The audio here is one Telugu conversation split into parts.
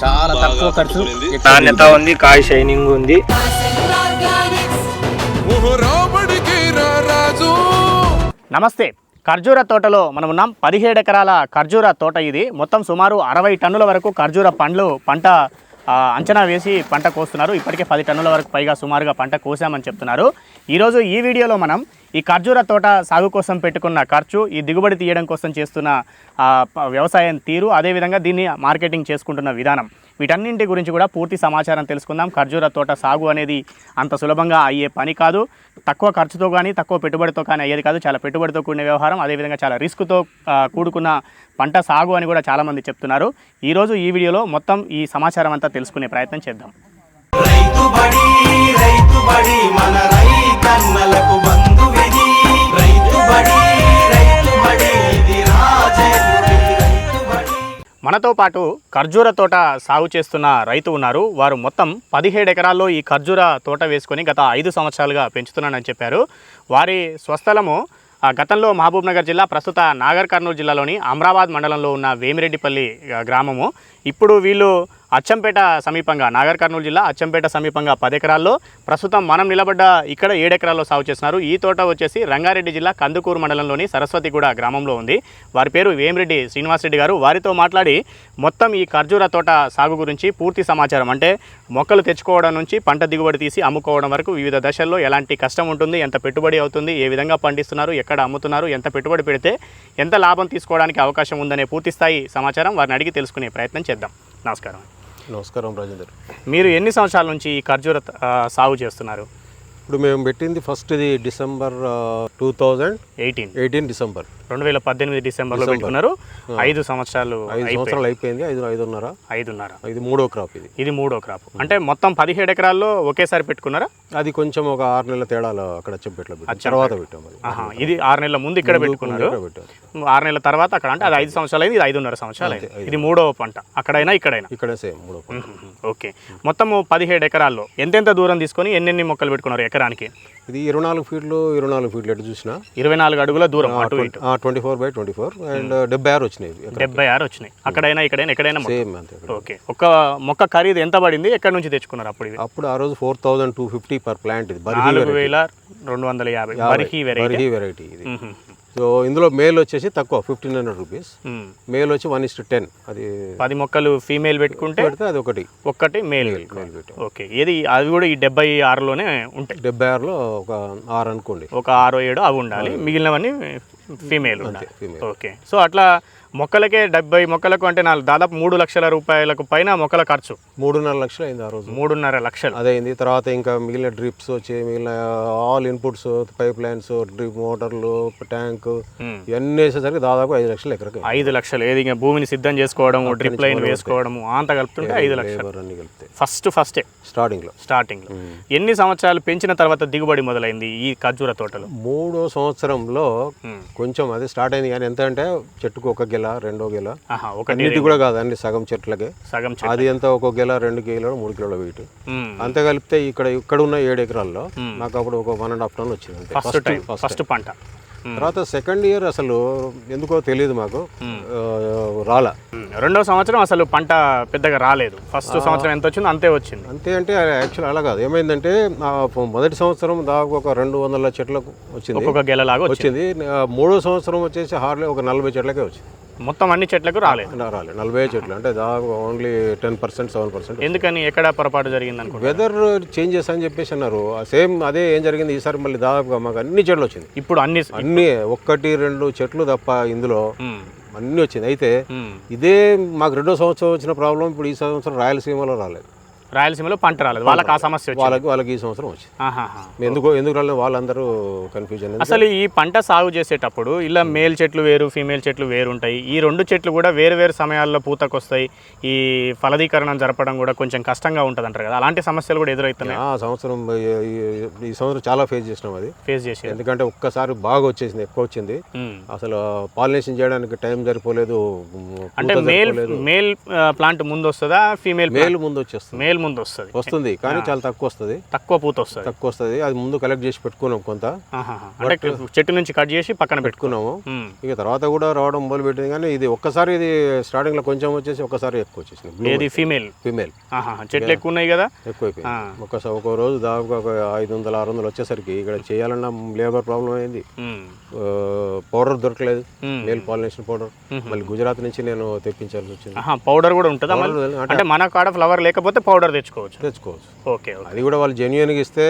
చాలా తక్కువ ఖర్చు. నాణ్యత ఉంది? కాయ షైనింగ్ ఉంది. నమస్తే. ఖర్జూర తోటలో మనం ఉన్నాం. పదిహేడు ఎకరాల ఖర్జూర తోట ఇది. మొత్తం సుమారు అరవై టన్నుల వరకు ఖర్జూర పండ్లు పంట అంచనా వేసి పంట కోస్తున్నారు. ఇప్పటికే పది టన్నుల వరకు పైగా సుమారుగా పంట కోసామని చెప్తున్నారు. ఈరోజు ఈ వీడియోలో మనం ఈ ఖర్జూర తోట సాగు కోసం పెట్టుకున్న ఖర్చు ఈ దిగుబడి తీయడం కోసం చేస్తున్న వ్యవసాయం తీరు అదేవిధంగా దీన్ని మార్కెటింగ్ చేసుకుంటున్న విధానం. వీటన్నింటి గురించి కూడా పూర్తి సమాచారం తెలుసుకుందాం. ఖర్జూర తోట సాగు అనేది అంత సులభంగా అయ్యే పని కాదు. తక్కువ ఖర్చుతో కానీ తక్కువ పెట్టుబడితో కానీ అయ్యేది కాదు. చాలా పెట్టుబడితో కూడిన వ్యవహారం అదేవిధంగా చాలా రిస్క్తో కూడుకున్న పంట సాగు అని కూడా చాలామంది చెప్తున్నారు. ఈరోజు ఈ వీడియోలో మొత్తం ఈ సమాచారం అంతా తెలుసుకునే ప్రయత్నం చేద్దాం. రైతు బడి రైతు బడి మన మనతో పాటు ఖర్జూర తోట సాగు చేస్తున్న రైతు ఉన్నారు. వారు మొత్తం పదిహేడు ఎకరాల్లో ఈ ఖర్జూర తోట వేసుకొని గత ఐదు సంవత్సరాలుగా పెంచుతున్నానని చెప్పారు. వారి స్వస్థలము గతంలో మహబూబ్ నగర్ జిల్లా ప్రస్తుత నాగర్ కర్నూలు జిల్లాలోని అమరాబాద్ మండలంలో ఉన్న వేమిరెడ్డిపల్లి గ్రామము. ఇప్పుడు వీళ్ళు అచ్చంపేట సమీపంగా నాగర్ కర్నూలు జిల్లా అచ్చంపేట సమీపంగా పది ఎకరాల్లో ప్రస్తుతం మనం నిలబడ్డ ఇక్కడ ఏడెకరాల్లో సాగు చేస్తున్నారు. ఈ తోట వచ్చేసి రంగారెడ్డి జిల్లా కందుకూరు మండలంలోని సరస్వతిగూడ గ్రామంలో ఉంది. వారి పేరు వేమిరెడ్డి శ్రీనివాసరెడ్డి గారు. వారితో మాట్లాడి మొత్తం ఈ ఖర్జూర తోట సాగు గురించి పూర్తి సమాచారం. అంటే మొక్కలు తెచ్చుకోవడం నుంచి పంట దిగుబడి తీసి అమ్ముకోవడం వరకు వివిధ దశల్లో ఎలాంటి కష్టం ఉంటుంది ఎంత పెట్టుబడి అవుతుంది ఏ విధంగా పండిస్తున్నారు ఎక్కడ అమ్ముతున్నారు ఎంత పెట్టుబడి పెడితే ఎంత లాభం తీసుకోవడానికి అవకాశం ఉందనే పూర్తి స్థాయి సమాచారం వారిని అడిగి తెలుసుకునే ప్రయత్నం చేద్దాం. నమస్కారం. నమస్కారం రాజేందర్ మీరు ఎన్ని సంవత్సరాల నుంచి ఈ ఖర్జూర సాగు చేస్తున్నారు? ఇప్పుడు మేము పెట్టింది ఫస్ట్ ఇది December two thousand eighteen eighteen December రెండు వేల పద్దెనిమిది డిసెంబర్లో డిసెంబర్. పెట్టుకున్నారు. ఐదు సంవత్సరాలు ఐదు. సంవత్సరాలు అయిపోయింది. ఐదు ఐదున్నర. ఐదున్నర. ఇది మూడో క్రాప్ ఇది. ఇది మూడో క్రాప్ అంటే మొత్తం పదిహేడు ఎకరాల్లో ఒకేసారి పెట్టుకున్నారా? అది కొంచెం ఒక ఆరు నెలల తేడాలో అక్కడ అచ్చంపేట. తర్వాత పెట్టాం అది. ఆహా, ఇది ఆరు నెలల ముందు ఇక్కడ పెట్టుకున్నారు. ఆరు నెలల తర్వాత అక్కడ అంటే అది ఐదు సంవత్సరాలు అయింది ఇది ఐదున్నర సంవత్సరాలు అయింది. ఇది మూడో పంట. అక్కడైనా ఇక్కడైనా. ఇక్కడే సేమ్ మూడో. ఓకే. మొత్తము పదిహేడు ఎకరాల్లో ఎంతెంత దూరం తీసుకొని ఎన్నెన్ని మొక్కలు పెట్టుకున్నారు? ఎకరానికి? ఇది ఇరవై నాలుగు ఫీట్లు ఇరవై నాలుగు ఫీట్లు ఎటు చూసినా. ఇరవై నాలుగు అడుగుల దూరం అటు ఇటు. Twenty four by twenty four and డెబ్బై ఆరు వచ్చినాయి. డెబ్బై ఆరు వచ్చినాయి. అక్కడైనా ఇక్కడైనా ఎక్కడైనా. సేమ్ అంతే. ఓకే. ఒక్క మొక్క ఖరీదు ఎంత పడింది? ఎక్కడి నుంచి తెచ్చుకున్నారు అప్పుడు ఇది అప్పుడు ఆ రోజు four thousand two fifty per plant ఇది నాలుగు. వేల రెండు వందల యాభై. వెరైటీ. వెరైటీ ఇది. సో ఇందులో మేల్ వచ్చేసి తక్కువ ఫిఫ్టీన్ హండ్రెడ్ రూపీస్ మేల్ వచ్చి వన్ ఇస్ టెన్ అది పది మొక్కలు ఫీమేల్ పెట్టుకుంటే పెడితే అది ఒకటి. ఒక్కటి మేల్ మేల్ పెట్టాం. ఓకే ఏది అవి కూడా ఈ డెబ్బై ఆరులోనే ఉంటాయి. డెబ్బై ఆరులో ఒక ఆరు అనుకోండి. ఒక ఆరో ఏడో అవి ఉండాలి. మిగిలినవన్నీ ఫీమేల్ female. ఓకే సో అట్లా మొక్కలకే డెబ్బై మొక్కలకు అంటే నాలుగు దాదాపు మూడు లక్షల రూపాయలకు పైన మొక్కల ఖర్చు. మూడున్నర లక్షలు అయింది ఆ రోజు. మూడున్నర లక్షలు. అదే అయింది. తర్వాత ఇంకా మిగిలిన డ్రిప్స్ వచ్చి మిగిలిన all inputs pipe lines drip మోటార్లు ట్యాంక్. ఇవన్నీ వేసేసరికి దాదాపు ఐదు లక్షలు ఎకరకి. ఐదు లక్షలు. ఏది ఇంకా భూమిని సిద్ధం చేసుకోవడం డ్రిప్ లైన్ వేసుకోవడము అంత కలుపుతుంటే ఐదు లక్షలు. అన్ని కలిపితే. ఫస్ట్ ఫస్టే. స్టార్టింగ్లో. స్టార్టింగ్లో. ఎన్ని సంవత్సరాలు పెంచిన తర్వాత దిగుబడి మొదలైంది ఈ ఖర్జూర తోటలో? మూడో సంవత్సరంలో. కొంచెం అది స్టార్ట్ అయింది కానీ ఎంత అంటే చెట్టుకు ఒక గెల రెండో గెల. అన్నిటి కూడా కాదు అన్ని సగం చెట్లకే. సగం. అది ఎంత ఒక గెల రెండు కిలోలు మూడు కిలోల వెయిట్ మ్మ్. అంతే కలిపితే ఇక్కడ ఇక్కడ ఉన్న ఏడు ఎకరాల్లో నాకు అప్పుడు ఒక వన్ అండ్ హాఫ్ టన్ వచ్చింది ఫస్ట్ ఫస్ట్ పంట. తర్వాత సెకండ్ ఇయర్ అసలు ఎందుకో తెలియదు మాకు. రాలా. మ్మ్. రెండో సంవత్సరం అసలు పంట పెద్దగా రాలేదు. ఫస్ట్ సంవత్సరం ఎంత వచ్చిందో అంతే వచ్చింది. అంతే అంటే యాక్చువల్ అలా కాదు. ఏమైందంటే మొదటి సంవత్సరం దాదాపు ఒక రెండు వందల చెట్లకు వచ్చింది. ఒక్కొక్క గెలలాగా వచ్చింది. మూడో సంవత్సరం వచ్చేసి హార్డ్లీ ఒక నలభై చెట్లకే వచ్చింది. మొత్తం అన్ని చెట్లకు రాలేదు. రాలేదు. నలభై చెట్లు. అంటే దాదాపు only ten percent seven percent ఎందుకని? ఎక్కడ పొరపాటు జరిగింది అనుకుంటా వెదర్ చేంజెస్ అని చెప్పేసి అన్నారు. సేమ్ అదే ఏం జరిగింది? ఈసారి మళ్ళీ దాదాపుగా మాకు అన్ని చెట్లు వచ్చింది. ఇప్పుడు అన్ని అన్ని ఒక్కటి రెండు చెట్లు తప్ప ఇందులో. అన్నీ వచ్చింది అయితే. ఇదే మాకు రెండో సంవత్సరం వచ్చిన ప్రాబ్లం ఇప్పుడు ఈ సంవత్సరం రాయలసీమలో రాలేదు రాయలసీమలో పంట రాలేదు. వాళ్ళకి ఆ సమస్య వాళ్ళకి వాళ్ళకి ఈ సంవత్సరం వచ్చింది. ఎందుకు ఎందుకు రాలేదు? వాళ్ళందరూ కన్ఫ్యూజన్ అసలు ఈ పంట సాగు చేసేటప్పుడు ఇలా మేల్ చెట్లు వేరు ఫీమేల్ చెట్లు వేరు ఉంటాయి. ఈ రెండు చెట్లు కూడా వేరు వేరు సమయాల్లో పూతకు వస్తాయి ఈ ఫలదీకరణం జరపడం కూడా కొంచెం కష్టంగా ఉంటుంది అంటారు కదా. అలాంటి సమస్యలు కూడా ఎదురవుతున్నాయి ఆ సంవత్సరం ఈ- సంవత్సరం చాలా ఫేస్ చేసినాం అది. ఫేస్ చేసి ఎందుకంటే ఒక్కసారి బాగా వచ్చేసింది ఎక్కువ వచ్చింది. అసలు పాలినేషన్ చేయడానికి టైం సరిపోలేదు అంటే మేల్. మేల్ ప్లాంట్ ముందు వస్తుందా ఫీమేల్ మేల్ ముందు వచ్చేస్తుంది మేల్ ఫీమేల్ ముందు వస్తుంది. వస్తుంది కానీ చాలా తక్కువ వస్తుంది. తక్కువ పూత వస్తుంది. తక్కువ వస్తుంది. అది ముందు కలెక్ట్ చేసి పెట్టుకున్నాం కొంత. అంటే చెట్టు నుంచి కట్ చేసి పక్కన పెట్టుకున్నాం. పెట్టుకున్నాము ఇక తర్వాత కూడా రావడం మొదలు పెట్టింది కానీ ఇది ఒక్కసారి ఇది స్టార్టింగ్లో కొంచెం వచ్చేసి ఒక్కసారి ఎక్కువ వచ్చేసింది. ఏది? ఫీమేల్ ఫీమేల్ చెట్లు ఎక్కువ ఉన్నాయి కదా? ఎక్కువైపోయింది. ఒక్కసారి ఒక రోజు దాదాపుగా ఒక ఐదు వందల ఆరు వందలు వచ్చేసరికి ఇక్కడ చేయాలన్న లేబర్ ప్రాబ్లం అయింది. పౌడర్ దొరకలేదు. మేల్ పాలినేషన్ పౌడర్ మళ్ళీ గుజరాత్ నుంచి నేను తెప్పించాల్సి వచ్చింది. పౌడర్ కూడా ఉంటుందా అంటే మన కాడ ఫ్లవర్ లేకపోతే పౌడర్ తెచ్చుకోవచ్చు. తెచ్చుకోవచ్చు. ఓకే అది కూడా వాళ్ళు జెన్యున్గా ఇస్తే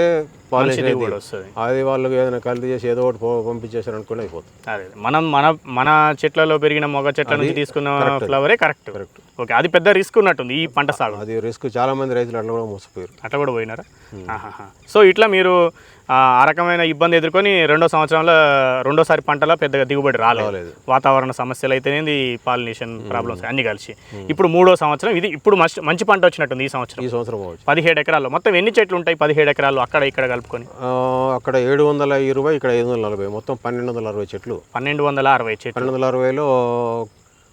పాలినేషన్ కూడా వస్తుంది. అది వాళ్ళు ఏదైనా కల్తీ చేసి ఏదో ఒకటి పో- పంపించేసారు అనుకుని అయిపోతుంది. అదే మనం మన మన చెట్లలో పెరిగిన మొగ చెట్ల నుంచి తీసుకున్న ఫ్లవరే కరెక్ట్ Correct. ఓకే అది పెద్ద రిస్క్ ఉన్నట్టుంది ఈ పంట సాగు అది రిస్క్ చాలా మంది రైతులు అట్లా కూడా మోసపోయారు. అట్లా కూడా పోయినారా. సో ఇట్లా మీరు ఆ రకమైన ఇబ్బంది ఎదుర్కొని రెండో సంవత్సరంలో రెండోసారి పంటలో పెద్దగా దిగుబడి రాలేదు. వాతావరణ సమస్యలు అయితేనేది పాలినేషన్ ప్రాబ్లమ్స్ అన్ని కలిసి. ఇప్పుడు మూడో సంవత్సరం ఇది ఇప్పుడు మంచి మంచి పంట వచ్చినట్టుంది ఈ సంవత్సరం. ఈ సంవత్సరం పదిహేడు ఎకరాల్లో. మొత్తం ఎన్ని చెట్లు ఉంటాయి పదిహేడు ఎకరాల్లో అక్కడ ఇక్కడ కలుపుకొని? అక్కడ ఏడు వందల ఇరవై ఇక్కడ ఐదు వందల నలభై. మొత్తం పన్నెండు వందల అరవై చెట్లు. పన్నెండు వందల అరవై చెట్లు. పన్నెండు వందల అరవైలో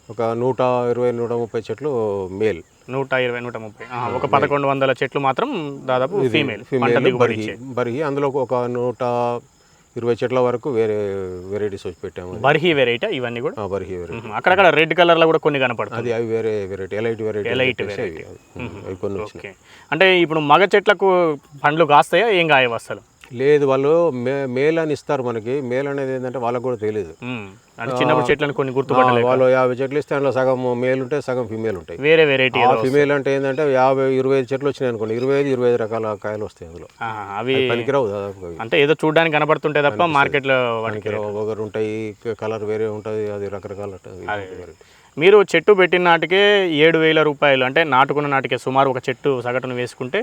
ఒక నూట ఇరవై నూట ముప్పై చెట్లు మేల్. నూట ఇరవై నూట ముప్పై. ఒక పదకొండు వందల చెట్లు మాత్రం దాదాపు ఫీమేల్ ఫీమేల్ బరిగి బరిగి అందులో ఒక నూట ఇరవై చెట్ల వరకు వేరే వెరైటీస్ వచ్చి పెట్టాము బర్హీ వెరైటీ? ఇవన్నీ కూడా? ఆ, బరిగి వెరైటీ. అక్కడక్కడ రెడ్ కలర్లో కూడా కొన్ని కనపడుతుంది అది అవి వేరే వెరైటీ ఎలైట్ వెరైటీ ఎలైట్ అవి అవి. కొన్ని అంటే ఇప్పుడు మగ చెట్లకు పండ్లు కాస్తాయా? ఏం కాయవు అసలు? లేదు వాళ్ళు మే మేల్ అని ఇస్తారు మనకి. మేల్ అనేది ఏంటంటే వాళ్ళకి కూడా తెలియదు చిన్నప్పుడు చెట్లను కొన్ని గుర్తుపట్టలేదు వాళ్ళు యాభై చెట్లు ఇస్తే అందులో సగం మేల్ ఉంటాయి సగం ఫిమేల్ ఉంటాయి. వేరే వెరైటీ ఫిమేల్ అంటే ఏంటంటే యాభై ఇరవై ఐదు చెట్లు వచ్చినాయి అనుకోండి. ఇరవై ఐదు ఇరవై ఐదు రకాల కాయలు వస్తాయి అందులో. అవి పనికిరావు దాదాపు అంటే ఏదో చూడడానికి కనబడుతుంటాయి తప్ప మార్కెట్లో ఒకరు ఉంటాయి కలర్ వేరే ఉంటుంది అది రకరకాల. మీరు చెట్టు పెట్టిన నాటికే ఏడు వేల రూపాయలు అంటే నాటుకున్న నాటికే సుమారు ఒక చెట్టు సగటును వేసుకుంటే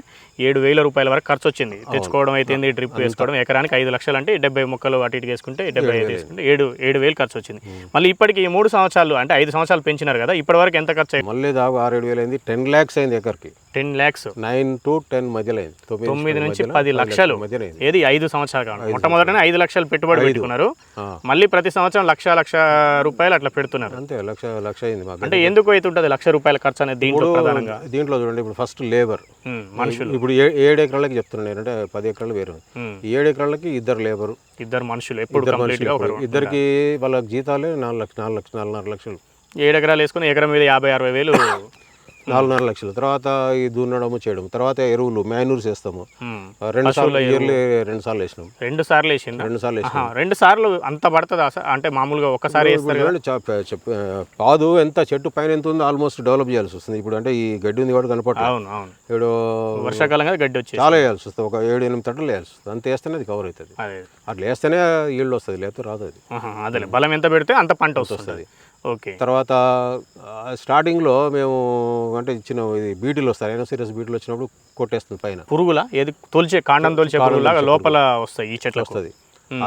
ఏడు వేల రూపాయల వరకు ఖర్చు వచ్చింది. తెచ్చుకోవడం అయితే డ్రిప్ వేసుకోవడం. ఎకరానికి ఐదు లక్షలు అంటే డెబ్బై మొక్కలు అటు ఇటు వేసుకుంటే డెబ్బై ఐదు వేసుకుంటే ఏడు ఏడు వేలు ఖర్చు వచ్చింది. మళ్ళీ ఇప్పటికి ఈ మూడు సంవత్సరాలు అంటే ఐదు సంవత్సరాలు పెంచినారు కదా ఇప్పటి వరకు ఎంత ఖర్చు అయింది మళ్ళీ దాదాపు ఆరు ఏడు వేలు అయింది. టెన్ ల్యాక్స్ అయింది ఎకర్కి. Ten lakhs. Nine to ten మధ్యలో తొమ్మిది నుంచి పది లక్షలు ఏది ఐదు సంవత్సరాలు కావాలి మొట్టమొదటనే ఐదు లక్షలు పెట్టుబడి పెట్టుకున్నారు. మళ్ళీ ప్రతి సంవత్సరం లక్ష లక్ష రూపాయలు అట్లా పెడుతున్నారు. అంతే లక్ష లక్ష అయింది అంటే ఎందుకు అవుతుంటుంది లక్ష రూపాయల ఖర్చు అనేది దీంట్లో ప్రధానంగా? దీంట్లో చూడండి ఇప్పుడు ఫస్ట్ లేబర్ మనుషులు. ఇప్పుడు ఏడు ఎకరాలకి చెప్తున్నాను నేను అంటే పది ఎకరాలు వేరు. ఏడు ఎకరాలకి ఇద్దరు లేబరు ఇద్దరు మనుషులు ఎప్పుడు ఇద్దరికి వాళ్ళకి జీతాలే నాలుగు లక్ష నాలుగు లక్ష నాలుగున్నర లక్షలు. ఏడు ఎకరాలు వేసుకుని ఎకరం మీద యాభై అరవై వేలు నాలుగున్నర లక్షలు. తర్వాత ఈ దున్నడము చేయడం తర్వాత ఎరువులు మాన్యూర్స్ వేస్తాము. రెండు సార్లు ఇయర్లీ రెండు సార్లు వేసినాం. రెండు సార్లు వేసిండ్రా రెండు సార్లు వేసినాం. రెండు సార్లు అంత పడుతుందా అంటే మామూలుగా చెప్- పాదు ఎంత చెట్టు పైన ఎంత ఉందో ఆల్మోస్ట్ డెవలప్ చేయాల్సి వస్తుంది. ఇప్పుడు అంటే ఈ గడ్డి ఉంది కూడా అవును ఇప్పుడు వర్షాకాలం గడ్డి వచ్చేసి. చాలా వేయాల్సి వస్తుంది. ఒక ఏడు ఎనిమిది తట్టలు వేయాల్సి వస్తుంది. అంత వేస్తేనే అది కవర్ అవుతుంది. అదే. అట్లా వేస్తేనే ఈల్డ్ వస్తుంది లేకపోతే రాదు అది. అదేలే. బలం ఎంత పెడితే అంత పంట వస్తుంది. ఓకే. తర్వాత స్టార్టింగ్లో మేము అంటే ఇచ్చిన ఇది బీటీలు వస్తాయి. అయినా సీరియస్ బీటీలు వచ్చినప్పుడు కొట్టేస్తుంది పైన. పురుగుల? ఏది? తొలిచే కాండం తొలిచే పురుగులాగా లోపల వస్తాయి ఈ చెట్లకు. వస్తుంది.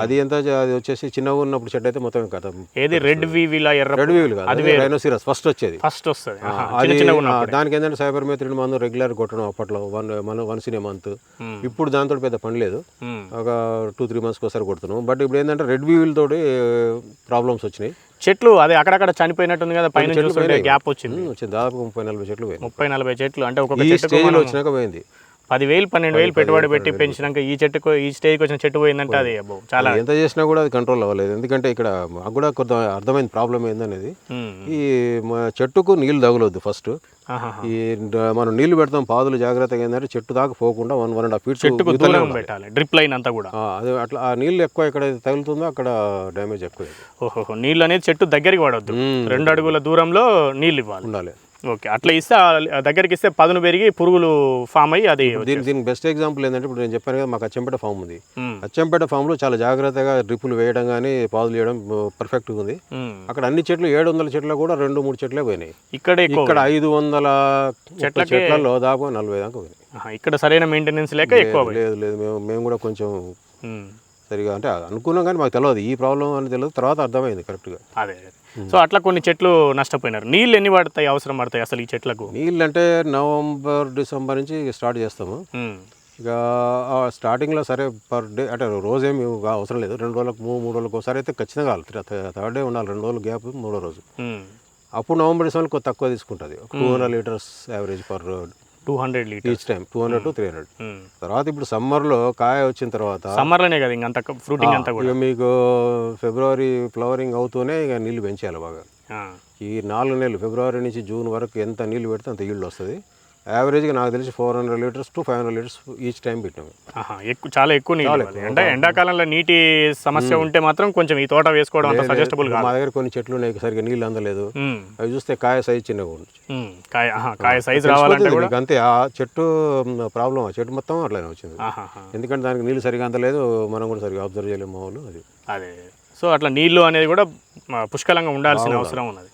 అది ఎంత అది వచ్చేసి చిన్నగా ఉన్నప్పుడు చెట్టు అయితే మొత్తం కథ. ఏది? రెడ్ వీవిలా ఎర్ర రెడ్ వీల్ కాదు అది రైనోసిరస్ ఫస్ట్ వచ్చేది. ఫస్ట్ వస్తుంది. అది దానికి ఏంటంటే సైబర్ మెత్రిన్ మందు రెగ్యులర్ కొట్టడం అప్పట్లో వన్ మన వన్స్ ఇన్ ఏ మంత్. ఇప్పుడు దాంతో పెద్ద పని లేదు. ఒక టూ త్రీ మంత్స్కి ఒకసారి కొడుతున్నాం. బట్ ఇప్పుడు ఏంటంటే రెడ్ వీల్ తోటి ప్రాబ్లమ్స్ వచ్చినాయి. చెట్లు అదే అక్కడక్కడ చనిపోయినట్టుంది కదా పైన. గ్యాప్ వచ్చింది. వచ్చింది. దాదాపు ముప్పై నలభై చెట్లు ముప్పై నలభై చెట్లు అంటే స్టేజ్లో మనం వచ్చినాక పోయింది. పదివేలు పన్నెండు వేలు పెట్టుబడి పెట్టి పెంచినాక ఈ చెట్టుకు ఈ స్టేజ్కి వచ్చిన చెట్టు పోయిందంటే అది చాలా ఎంత చేసినా కూడా అది కంట్రోల్ అవ్వలేదు. ఎందుకంటే ఇక్కడ మాకు కూడా కొంత అర్థమైంది ప్రాబ్లం ఏందనేది. ఈ మా చెట్టుకు నీళ్ళు తగలొద్దు ఫస్ట్. ఈ మనం నీళ్ళు పెడతాం పాదులు జాగ్రత్తగా ఏంటంటే చెట్టు దాకా పోకుండా one one and half feets చెట్టుకు దూరం పెట్టాలి డ్రిప్ లైన్ అంతా కూడా. అది అట్లా ఆ నీళ్ళు ఎక్కువ ఎక్కడ తగులుతుందో అక్కడ డ్యామేజ్ ఎక్కువ ఓహో నీళ్ళు అనేది చెట్టు దగ్గరికి పడవద్దు. రెండు అడుగుల దూరంలో నీళ్ళు ఇవ్వాలి. ఉండాలి. ఓకే. అట్లా ఇస్తే దగ్గరికి ఇస్తే పదును పెరిగి పురుగులు ఫామ్ అయ్యి అది దీని దీనికి బెస్ట్ ఎగ్జాంపుల్ ఏంటంటే ఇప్పుడు నేను చెప్పాను కదా మాకు అచ్చంపేట ఫామ్ ఉంది. అచ్చంపేట ఫామ్లో చాలా జాగ్రత్తగా డ్రిప్పులు వేయడం కానీ పాదులు వేయడం పర్ఫెక్ట్గా ఉంది. అక్కడ అన్ని చెట్లు ఏడు వందల చెట్లు కూడా రెండు మూడు చెట్లే పోయినాయి. ఇక్కడ ఇక్కడ ఐదు వందల చెట్లకే- చెట్లలో దాదాపు నలభై దాకా పోయినాయి. ఇక్కడ సరైన మెయింటెనెన్స్ లేక ఎక్కువ. లేదు లేదు. మేము మేము కూడా కొంచెం. సరిగా అంటే అనుకున్నాం కానీ మాకు తెలియదు ఈ ప్రాబ్లం అని తెలియదు తర్వాత అర్థమైంది కరెక్ట్గా అదే. సో అట్లా కొన్ని చెట్లు నష్టపోయినారు. నీళ్ళు ఎన్ని పడతాయి అవసరం పడతాయి అసలు ఈ చెట్లకు? నీళ్ళు అంటే నవంబర్ డిసెంబర్ నుంచి స్టార్ట్ చేస్తాము. మ్మ్. ఇక స్టార్టింగ్లో సరే పర్ డే అంటే రోజేమి అవసరం లేదు. రెండు రోజులకు మూడు మూడు రోజులకు ఒకసారి అయితే ఖచ్చితంగా థర్డ్ డే ఉండాలి. రెండు రోజులు గ్యాప్ మూడో రోజు. మ్మ్. అప్పుడు నవంబర్ డిసెంబర్ కొంచెం తక్కువ తీసుకుంటుంది. Two hundred litres average per two hundred litre. Each time two hundred to three hundred తర్వాత ఇప్పుడు సమ్మర్లో కాయ వచ్చిన తర్వాత సమ్మర్లోనే కదా ఇంకంత ఫ్రూటింగ్ అంతా కూడా. మీకు ఫిబ్రవరి ఫ్లవరింగ్ అవుతూనే ఇక నీళ్ళు పెంచాలి బాగా. ఈ నాలుగు నెలలు ఫిబ్రవరి నుంచి జూన్ వరకు ఎంత నీళ్ళు పెడితే అంత ఈల్డ్ వస్తుంది. యావరేజ్గా నాకు తెలిసి four hundred litres to five hundred litres each time పెట్టాము. ఎక్కువ చాలా ఎక్కువ నీళ్ళు. అంటే ఎండాకాలంలో నీటి సమస్య ఉంటే మాత్రం కొంచెం ఈ తోట వేసుకోవడం అంత సజెస్టబుల్ మా దగ్గర కొన్ని చెట్లు ఉన్నాయి సరిగ్గా నీళ్ళు అందలేదు. అవి చూస్తే కాయ సైజ్ చిన్నగా ఉంది. ఉమ్, కాయ కాయ సైజ్ రావాలంటే కూడా. అంతే ఆ చెట్టు ప్రాబ్లం ఆ. చెట్టు మొత్తం అట్లానే వచ్చింది. ఎందుకంటే దానికి నీళ్ళు సరిగా అందలేదు మనం కూడా సరిగా అబ్జర్వ్ చేయలేము వాళ్ళు అది అదే. సో అట్లా నీళ్ళు అనేది కూడా పుష్కలంగా ఉండాల్సిన అవసరం ఉన్నది.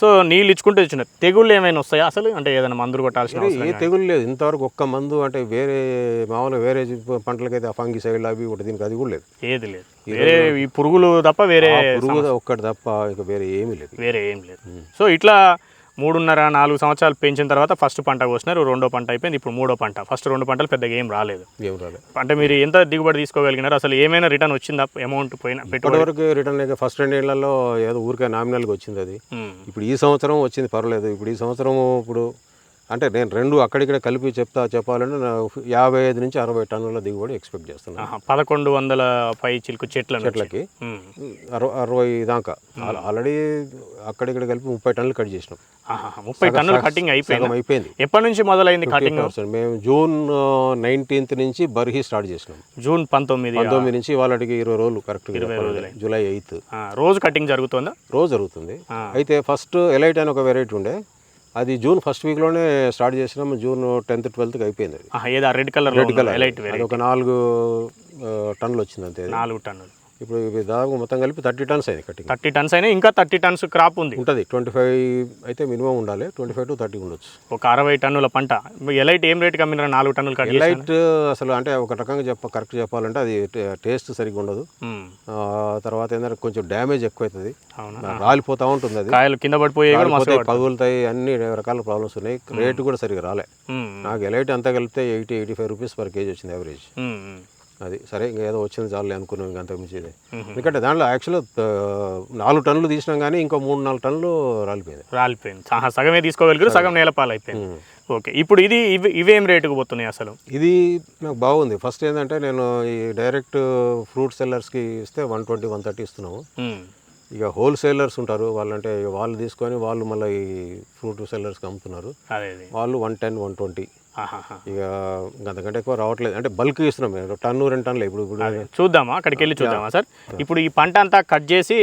సో నీళ్ళు ఇచ్చుకుంటూ ఇచ్చిన తెగుళ్ళు ఏమైనా వస్తాయా? అసలు అంటే ఏదైనా మందులు కొట్టాల్సిన ఏ- తెగులు లేదు. ఇంతవరకు ఒక్క మందు అంటే వేరే మామూలుగా వేరే పంటలకైతే ఆ ఫంగి సైడ్ అవి ఒకటి దీనికి అది కూడా లేదు. ఏది లేదు. వేరే ఈ పురుగులు తప్ప వేరే పురుగు ఒక్కటి తప్ప ఇక వేరే ఏమీ లేదు. వేరే ఏం లేదు. సో ఇట్లా మూడున్నర నాలుగు సంవత్సరాలు పెంచిన తర్వాత ఫస్ట్ పంట కోసినారు రెండో పంట అయిపోయింది ఇప్పుడు మూడో పంట. ఫస్ట్ రెండు పంటలు పెద్దగా ఏం రాలేదు. ఏం రాలేదు అంటే మీరు ఎంత దిగుబడి తీసుకోగలిగినారు అసలు ఏమైనా రిటర్న్ వచ్చిందా అమౌంట్ పోయిన పెట్టుబడి? రిటర్న్ అయితే ఫస్ట్ రెండు ఏళ్ళలో ఏదో ఊరికే నామినల్గా వచ్చింది అది. ఇప్పుడు ఈ సంవత్సరం వచ్చింది పర్వాలేదు. ఇప్పుడు ఈ సంవత్సరం ఇప్పుడు అంటే నేను రెండు అక్కడిక్కడ కలిపి చెప్తా చెప్పాలంటే యాభై ఐదు నుంచి అరవై టన్నుల దిగుబడి ఎక్స్పెక్ట్ చేస్తున్నాను. పదకొండు వందల పై చిలుకు చెట్ల. చెట్లకి. అరవై దాకా. ఆల్రెడీ అక్కడిక్కడ కలిపి ముప్పై టన్నులు కట్ చేసినాం. ముప్పై టన్నుల కటింగ్ అయిపోయింది? అయిపోయింది. ఎప్పటి నుంచి మొదలైంది కటింగ్? మేము జూన్ నైన్టీన్త్ నుంచి బర్హీ స్టార్ట్ చేసినాం. జూన్ పంతొమ్మిది పంతొమ్మిది నుంచి వాళ్ళకి ఇరవై రోజులు కరెక్ట్గా జూలై ఎయిత్. రోజు కటింగ్ జరుగుతుందా? రోజు జరుగుతుంది. అయితే ఫస్ట్ ఎలైట్ అని ఒక వెరైటీ ఉండే. అది జూన్ ఫస్ట్ వీక్లోనే స్టార్ట్ చేసినాం జూన్ టెన్త్ ట్వెల్త్కి అయిపోయింది అది. Red colour red colour. ఒక నాలుగు టన్నులు వచ్చింది అంతే. నాలుగు టన్నులు. ఇప్పుడు దాదాపు మొత్తం కలిపి థర్టీ టన్స్ అయింది కటింగ్. థర్టీ టన్స్ అయినా ఇంకా థర్టీ టన్స్ క్రాప్ ఉంది. ఉంటుంది. ట్వంటీ ఫైవ్ అయితే మినిమం ఉండాలి. ట్వంటీ ఫైవ్ టు థర్టీ ఉండొచ్చు. ఒక అరవై టన్నుల పంట. ఎలైట్ ఏం రేట్ కమ్మినారు నాలుగు టన్నులు కట్ చేసి లైట్ అసలు అంటే ఒక రకంగా చెప్ప కరెక్ట్ చెప్పాలంటే అది టేస్ట్ సరిగ్గా ఉండదు. తర్వాత ఏంటంటే కొంచెం డ్యామేజ్ ఎక్కువ అవుతుంది రాలిపోతూ ఉంటుంది అది. కాయలు కింద పడిపోయి పగులుతాయి అన్ని రకాల ప్రాబ్లమ్స్ ఉన్నాయి. రేటు కూడా సరిగ్గా రాలే. నాకు ఎలైట్ అంతా కలిపితే eighty eighty five rupees per kg వచ్చింది యావరేజ్. అది. సరే ఇంకా ఏదో వచ్చింది చాలు అనుకున్నాం ఇంకా అంత మించి ఇది. ఎందుకంటే దాంట్లో యాక్చువల్ నాలుగు టన్నులు తీసినాం కానీ ఇంకో మూడు నాలుగు టన్నులు రాలిపోయింది. రాలిపోయింది. సగమే తీసుకోగలిగారు సగం నేలపాలు అయిపోయింది ఓకే ఇప్పుడు ఇది ఇవి ఇవేం రేటుకు పోతున్నాయి అసలు? ఇది నాకు బాగుంది. ఫస్ట్ ఏంటంటే నేను ఈ డైరెక్ట్ ఫ్రూట్ సెల్లర్స్కి ఇస్తే వన్ ట్వంటీ వన్ థర్టీ ఇస్తున్నాము. ఇక హోల్సేలర్స్ ఉంటారు వాళ్ళంటే వాళ్ళు తీసుకొని వాళ్ళు మళ్ళీ ఈ ఫ్రూట్ సెల్లర్స్కి అమ్ముతున్నారు. వాళ్ళు వన్ టెన్ వన్ ట్వంటీ. ఇక అంతకంటే ఎక్కువ రావట్లేదు. అంటే బల్క్ ఇస్తున్నాం టన్ను రెండు టన్నులు. ఇప్పుడు ఇప్పుడు చూద్దామా? అక్కడికి వెళ్ళి చూద్దామా సార్? ఇప్పుడు ఈ పంట అంతా కట్ చేసి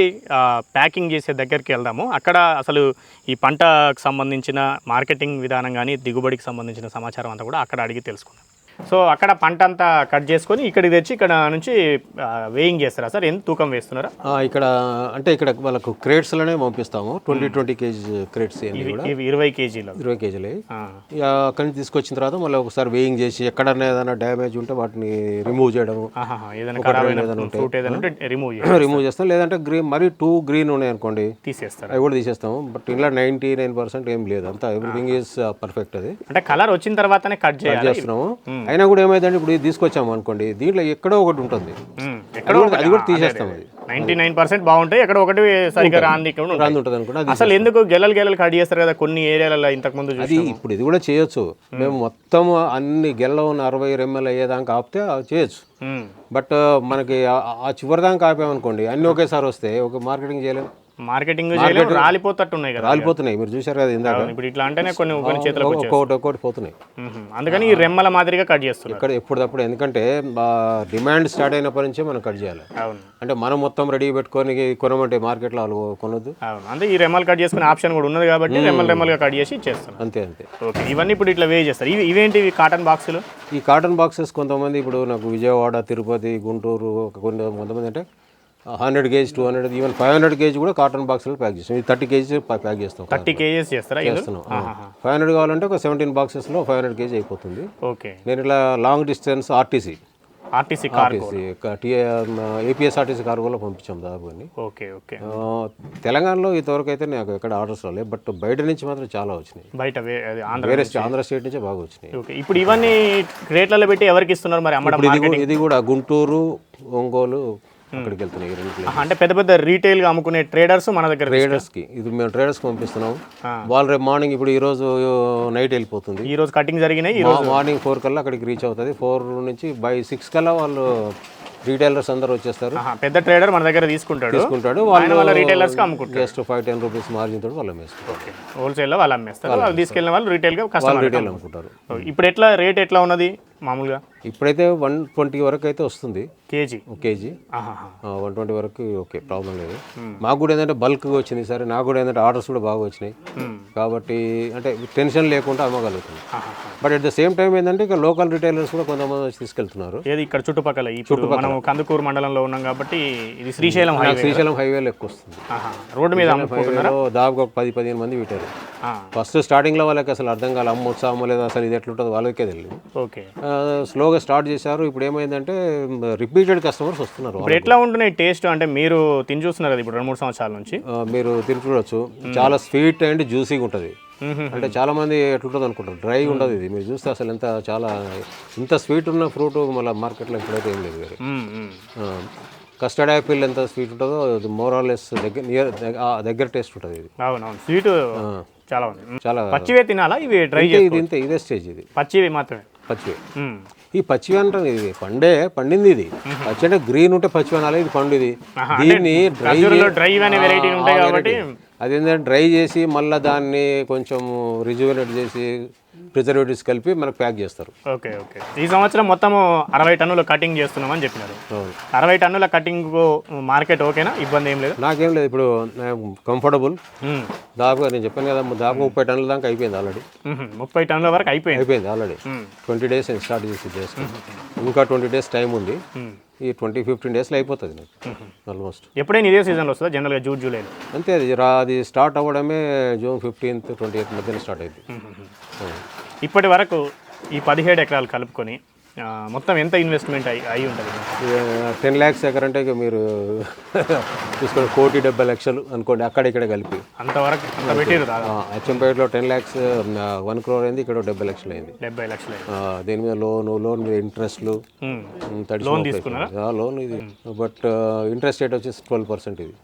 ప్యాకింగ్ చేసే దగ్గరికి వెళ్దాము. అక్కడ అసలు ఈ పంటకు సంబంధించిన మార్కెటింగ్ విధానం కానీ దిగుబడికి సంబంధించిన సమాచారం అంతా కూడా అక్కడ అడిగి తెలుసుకుందాం. సో అక్కడ పంట అంతా కట్ చేసుకొని ఇక్కడికి తెచ్చి ఇక్కడ నుంచి వేయింగ్ చేస్తారా? సార్ ఎంత తూకం వేస్తున్నారా? ఇక్కడ అంటే ఇక్కడ వాళ్ళకు క్రేట్స్లోనే పంపిస్తాము. ట్వంటీ ట్వంటీ కేజీ క్రేట్స్ ఇరవై కేజీలు. ఇరవై కేజీలు. అక్కడి నుంచి తీసుకొచ్చిన తర్వాత మళ్ళీ ఒకసారి వేయింగ్ చేసి ఎక్కడన్నా ఏదైనా డ్యామేజ్ ఉంటే వాటిని రిమూవ్ చేయడం రిమూవ్ చేసి రిమూవ్ చేస్తాం. లేదంటే గ్రీన్ మరీ టూ గ్రీన్ ఉన్నాయి అనుకోండి. తీసేస్తారు? అవి కూడా తీసేస్తాము. బట్ ఇలా నైంటీ నైన్ పర్సెంట్ ఏం లేదు. అంతా ఎవ్రీథింగ్ ఈజ్ పర్ఫెక్ట్ అది. అంటే కలర్ వచ్చిన తర్వాతనే కట్ చేయాలి? చేస్తున్నాము. అయినా కూడా ఏమైందంటే ఇప్పుడు ఇది తీసుకొచ్చాము అనుకోండి దీంట్లో ఎక్కడో ఒకటి ఉంటుంది. అది కూడా- తీసేస్తాం అది నైన్టీ నైన్ పర్సెంట్ బాగుంటాయి ఎక్కడ ఒకటి సరిగ్గా రాంది. రాంది ఉంటుంది అనుకోండి అది అసలు ఎందుకు గెలలు గెలలు కట్ చేస్తారు కదా కొన్ని ఏరియాలలో ఇంతకు ముందు అది చూసి ఇప్పుడు ఇది కూడా చేయొచ్చు. మేము. మొత్తం అన్ని గెల్ల ఉన్న అరవై ఎంఎల్ అయ్యేదాకా ఆపితే చేయొచ్చు. బట్ మనకి ఆ- ఆ చివరి దాకా ఆపామనుకోండి అన్ని ఒకేసారి వస్తే ఒక మార్కెటింగ్ చేయలేము మార్కెటింగ్ రాలిపోతట్టు ఉన్నాయి కదా రాలిపోతున్నాయి. మీరు చూశారు కదా ఇందాక? ఇప్పుడు ఇట్లా అంటేనే కొన్ని కొన్ని చేతులకు. ఒక్కొక్కటి ఒక్కొక్కటి పోతున్నాయి. అందుకని ఈ రెమ్మల మాదిరిగా కట్ చేస్తున్నారు. ఇక్కడ ఎప్పుడప్పుడు ఎందుకంటే డిమాండ్ స్టార్ట్ అయినప్పటి నుంచే మనం కట్ చేయాలి. అంటే మనం మొత్తం రెడీ పెట్టుకొని కొనమంటే మార్కెట్లో వాళ్ళు కొనొద్దు. అంటే ఈ రెమ్మలు కట్ చేసుకునే ఆప్షన్ కూడా ఉన్నది కాబట్టి రెమ్మలు రెమ్మలుగా కట్ చేసి ఇచ్చేస్తున్నారు. అంతే అంతే. ఓకే. ఇవన్నీ ఇప్పుడు ఇట్లా వే చేస్తారు. ఇవి ఇవేంటివి కాటన్ బాక్సులు ఈ కాటన్ బాక్సెస్ కొంతమంది ఇప్పుడు నాకు విజయవాడ తిరుపతి గుంటూరు కొంతమంది అంటే hundred kg two hundred even five hundred kg కూడా కాటన్ బాక్స్లో ప్యాక్ చేస్తాం. ఇది థర్టీ కేజీ ప్యాక్ చేస్తాం థర్టీ కేజీస్ చేస్తారా చేస్తున్నాం. ఫైవ్ హండ్రెడ్ కావాలంటే ఒక సెవెంటీన్ బాక్సెస్లో ఫైవ్ హండ్రెడ్ కేజీ అయిపోతుంది. ఓకే. నేను ఇలా long distance RTC. RTC APS RTC కార్గోలో పంపించాం దాదాపు అన్ని. Okay okay. తెలంగాణలో ఇంతవరకు అయితే నాకు ఎక్కడ ఆర్డర్స్ రాలేదు. బట్ బయట నుంచి మాత్రం చాలా వచ్చినాయి. బయట వేరే ఆంధ్ర స్టేట్ నుంచే బాగా వచ్చినాయి. ఓకే. ఇప్పుడు ఇవన్నీ రేట్లలో పెట్టి ఎవరికి ఇస్తున్నారు మరి అమ్మడం ఇది కూడా గుంటూరు ఒంగోలు అక్కడికి వెళ్తున్నాయి రెండు అంటే పెద్ద పెద్ద రీటైల్గా అమ్ముకునే ట్రేడర్స్ మన దగ్గర ట్రేడర్స్కి ఇది మేము ట్రేడర్స్కి పంపిస్తున్నాం. వాళ్ళు రేపు మార్నింగ్ ఇప్పుడు ఈ రోజు నైట్ వెళ్ళిపోతుంది. ఈ రోజు కటింగ్ జరిగినాయి ఈ మా- మార్నింగ్ ఫోర్ కల్లా అక్కడికి రీచ్ అవుతుంది. ఫోర్ నుంచి బై సిక్స్ కల్లా వాళ్ళు రీటైలర్స్ అందరూ వచ్చేస్తారు. పెద్ద ట్రేడర్ మన దగ్గర తీసుకుంటాడు. తీసుకుంటాడు. వాళ్ళ రీటైలర్స్కి అమ్ముకుంటాడు. Just five ten rupees margin తోటి వాళ్ళు అమ్మేస్తారు హోల్సేల్లో వాళ్ళు అమ్మేస్తారు వాళ్ళు తీసుకెళ్ళిన వాళ్ళు రీటైల్గా వాళ్ళు కస్టమర్ రీటైల్ అమ్ముకుంటారు. ఇప్పుడు ఎట్లా రేట్ ఎట్లా ఉన్నది మామూలుగా? ఇప్పుడైతే వన్ ట్వంటీ వరకు అయితే వస్తుంది. కేజీ. కేజీ. వన్ ట్వంటీ వరకు ఓకే ప్రాబ్లం లేదు. మాకు కూడా ఏంటంటే బల్క్గా వచ్చింది సరే నాకు కూడా ఏంటంటే ఆర్డర్స్ కూడా బాగా వచ్చినాయి. కాబట్టి అంటే టెన్షన్ లేకుండా అమ్మగలుగుతుంది but at the same time ఏంటంటే ఇక లోకల్ రిటైలర్స్ కూడా కొంతమంది వచ్చి తీసుకెళ్తున్నారు. ఏది ఇక్కడ చుట్టుపక్కల మనం కందుకూరు మండలంలో ఉన్నాం కాబట్టి ఇది శ్రీశైలం హైవే శ్రీశైలం హైవేలో ఎక్కువ వస్తుంది. రోడ్డు మీద దాదాపు ఒక పది పదిహేను మంది పెట్టారు. ఫస్ట్ స్టార్టింగ్లో వాళ్ళకి అసలు అర్థం కాలే అమ్మొచ్చా అమ్మలేదు అసలు ఇది ఎట్లుంటుందో వాళ్ళకే తెలియదు ఓకే. స్లోగా స్టార్ట్ చేశారు. ఇప్పుడు ఏమైందంటే రిపీటెడ్ కస్టమర్స్ వస్తున్నారు ఇప్పుడు ఎట్లా ఉంటున్నాయి టేస్ట్? అంటే మీరు తిని చూస్తున్నారు కదా ఇప్పుడు రెండు మూడు సంవత్సరాల నుంచి. మీరు తిరిగి చూడొచ్చు. చాలా స్వీట్ అండ్ జ్యూసీగా ఉంటుంది. అంటే చాలా మంది ఎట్లుంటుంది అనుకుంటారు? డ్రై ఉండదు ఇది. మీరు చూస్తే అసలు ఎంత చాలా ఇంత స్వీట్ ఉన్న ఫ్రూట్ మళ్ళీ మార్కెట్లో ఇప్పుడైతే ఏం లేదు వేరే. కస్టర్డ్ యాపిల్ ఎంత స్వీట్ ఉంటుందో మోరాలెస్ దగ్గర నియర్ దగ్గర టేస్ట్ ఉంటుంది ఇది. అవునవును. స్వీట్ చాలా. చాలా పచ్చివే తినాలా? ఇవి డ్రై ఇది ఇంతే ఇదే స్టేజ్ ఇది. పచ్చివి మాత్రమే. పచ్చివి. ఈ పచ్చివి అంటారు ఇది పండే పండింది ఇది. పచ్చి అంటే గ్రీన్ ఉంటే పచ్చివి అనాలి ఇది పండు ఇది. దీన్ని డ్రై డ్రై అనే వెరైటీ ఉంటాయి కాబట్టి అదేంటంటే డ్రై చేసి మళ్ళీ దాన్ని కొంచెం రిజువనేట్ చేసి ప్రిజర్వేటివ్స్ కలిపి మనకు ప్యాక్ చేస్తారు. Okay okay. ఈ సంవత్సరం మొత్తం అరవై టన్నులు కటింగ్ చేస్తున్నామని చెప్పినారు. అరవై టన్నుల కటింగ్ మార్కెట్ ఓకేనా? ఇబ్బంది ఏం లేదు? నాకేం లేదు. ఇప్పుడు కంఫర్టబుల్. దాదాపుగా నేను చెప్పాను కదా దాదాపు ముప్పై టన్నుల దాకా అయిపోయింది ఆల్రెడీ. ముప్పై టన్నుల వరకు అయిపోయింది. అయిపోయింది ఆల్రెడీ. ట్వంటీ డేస్ స్టార్ట్ చేసి ఇంకా ట్వంటీ డేస్ టైం ఉంది. ఈ ట్వంటీ ఫిఫ్టీన్ డేస్లో అయిపోతుంది నాకు. ఆల్మోస్ట్ ఎప్పుడైనా ఇదే సీజన్లో వస్తుందా? జనరల్గా జూన్ జూలై అంతే అది రా అది స్టార్ట్ అవ్వడమే జూన్ ఫిఫ్టీన్త్ ట్వంటీ ఎయిత్ మధ్యన స్టార్ట్ అయింది ఇప్పటి వరకు ఈ పదిహేడు ఎకరాలు కలుపుకొని మొత్తం ఎంత ఇన్వెస్ట్మెంట్ అయి అయి ఉంటుంది? టెన్ ల్యాక్స్ ఎకర్ అంటే ఇక మీరు చూసుకోండి కోటి డెబ్బై లక్షలు అనుకోండి అక్కడ ఇక్కడ కలిపి. అంతవరకు అచ్చంపేటలో టెన్ ల్యాక్స్ వన్ క్రోర్ అయింది ఇక్కడ డెబ్బై లక్షలు అయింది. డెబ్బై లక్షలు దీని మీద లోన్ లోన్ మీద ఇంట్రెస్ట్లు. లోన్ ఇది. బట్ ఇంట్రెస్ట్ రేట్ వచ్చేసి ట్వెల్వ్ పర్సెంట్ ఇది.